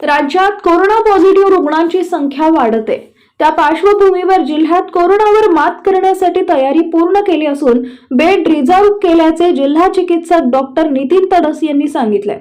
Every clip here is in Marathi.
राज्यात कोरोना पॉझिटिव्ह रुग्णांची संख्या वाढते. त्या पार्श्वभूमीवर जिल्ह्यात कोरोनावर मात करण्यासाठी तयारी पूर्ण केली असून बेड रिझर्व्ह केल्याचे जिल्हा चिकित्सक डॉक्टर नितीन तडस यांनी सांगितले.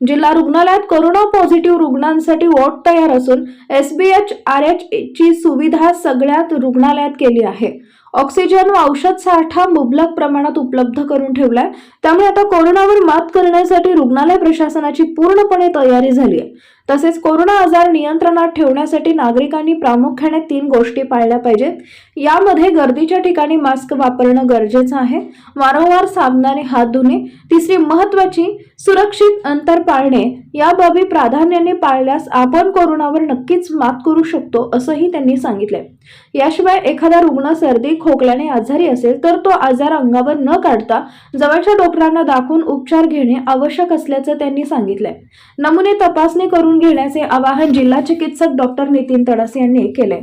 जिल्हा रुग्णालयात कोरोना पॉझिटिव्ह रुग्णांसाठी वॉर्ड तयार असून एसबीएच आर एच ची सुविधा सगळ्यात रुग्णालयात केली आहे. ऑक्सिजन व औषध साठा मुबलक प्रमाणात उपलब्ध करून ठेवलाय. त्यामुळे आता कोरोनावर मात करण्यासाठी रुग्णालय प्रशासनाची पूर्णपणे तयारी झाली आहे. तसेच कोरोना आजार नियंत्रणात ठेवण्यासाठी नागरिकांनी प्रामुख्याने तीन गोष्टी पाळल्या पाहिजेत. यामध्ये गर्दीच्या ठिकाणी मास्क वापरणं गरजेचं आहे. वारंवार साबणाने हात धुणे. तिसरी महत्वाची सुरक्षित अंतर पाळणे. या बाबी प्राधान्याने पाळल्यास आपण कोरोनावर नक्कीच मात करू शकतो असंही त्यांनी सांगितलंय. याशिवाय एखादा रुग्ण सर्दी खोकल्याने आजारी असेल तर तो आजार अंगावर न काढता जवळच्या डॉक्टरांना दाखवून उपचार घेणे आवश्यक असल्याचं त्यांनी सांगितलंय. नमुने तपासणी करून घेण्याचे आवाहन जिल्हा चिकित्सक डॉक्टर नितीन तडस यांनी केलंय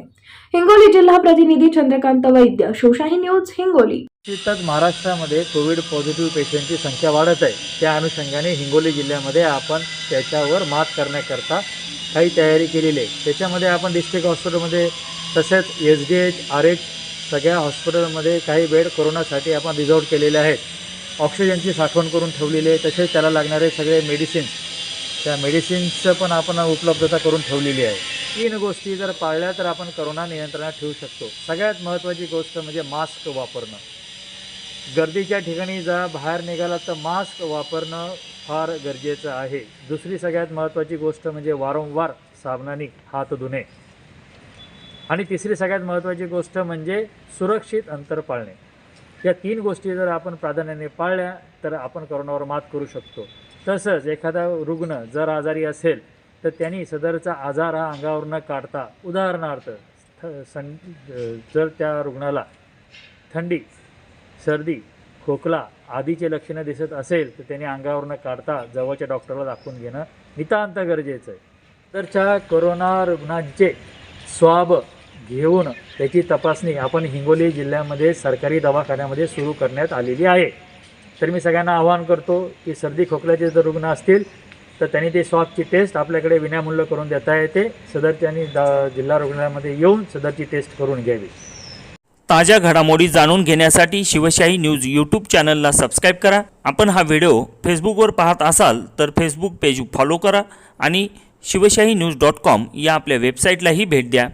हिंगोली जिल्हा प्रतिनिधी चंद्रकांत वैद्य शिवशाही न्यूज हिंगोली. निश्चितच महाराष्ट्रामध्ये कोविड पॉझिटिव्ह पेशंटची संख्या वाढत आहे. त्या अनुषंगाने हिंगोली जिल्ह्यामध्ये आपण त्याच्यावर मात करण्याकरता काही तयारी केलेली आहे. त्याच्यामध्ये आपण डिस्ट्रिक्ट हॉस्पिटलमध्ये तसेच S D H R H सगळ्या हॉस्पिटलमध्ये काही बेड कोरोनासाठी आपण रिझर्व केलेले आहेत. ऑक्सिजनची साठवण करून ठेवलेली आहे. तसेच त्याला लागणारे सगळे मेडिसिन्स त्या मेडिसिन्सचं पण आपण उपलब्धता करून ठेवलेली आहे. तीन गोष्टी जर पाळल्या तर आपण करोना नियंत्रणात ठेवू शकतो. सगळ्यात महत्त्वाची गोष्ट म्हणजे मास्क वापरणं. गर्दीच्या ठिकाणी जा बाहेर निघाला तर मास्क वापरणं फार गरजेचं आहे. दुसरी सगळ्यात महत्त्वाची गोष्ट म्हणजे वारंवार साबणाने हात धुणे. आणि तिसरी सगळ्यात महत्त्वाची गोष्ट म्हणजे सुरक्षित अंतर पाळणे. या तीन गोष्टी जर आपण प्राधान्याने पाळल्या तर आपण कोरोनावर मात करू शकतो. तसंच एखादा रुग्ण जर आजारी असेल तर त्यांनी सदरचा आजार हा अंगावर न काढता उदाहरणार्थ थ सं जर त्या रुग्णाला थंडी सर्दी खोकला आदीचे लक्षणं दिसत असेल तर त्यांनी अंगावर न काढता जवळच्या डॉक्टरला दाखवून घेणं नितांत गरजेचं आहे. तरच्या कोरोना रुग्णांचे स्वाब घेऊन त्याची तपासणी आपण हिंगोली जिल्ह्यामध्ये सरकारी दवाखान्यामध्ये सुरू करण्यात आलेली आहे. तर मी सगळ्यांना आवाहन करतो की सर्दी खोकल्याचे जर रुग्ण असतील तर त्यांनी ते स्वाबची टेस्ट आपल्याकडे विनामूल्य करून देता येते. सदरच्यांनी द जिल्हा रुग्णालयामध्ये येऊन सदरची टेस्ट करून घ्यावी. ताज्या घडामोडी जाणून घेण्यासाठी शिवशाही न्यूज यूट्यूब चॅनलला सबस्क्राईब करा. आपण हा व्हिडिओ फेसबुकवर पाहत असाल तर फेसबुक पेज फॉलो करा आणि शिवशाही न्यूज डॉट कॉम या आपल्या वेबसाईटलाही भेट द्या.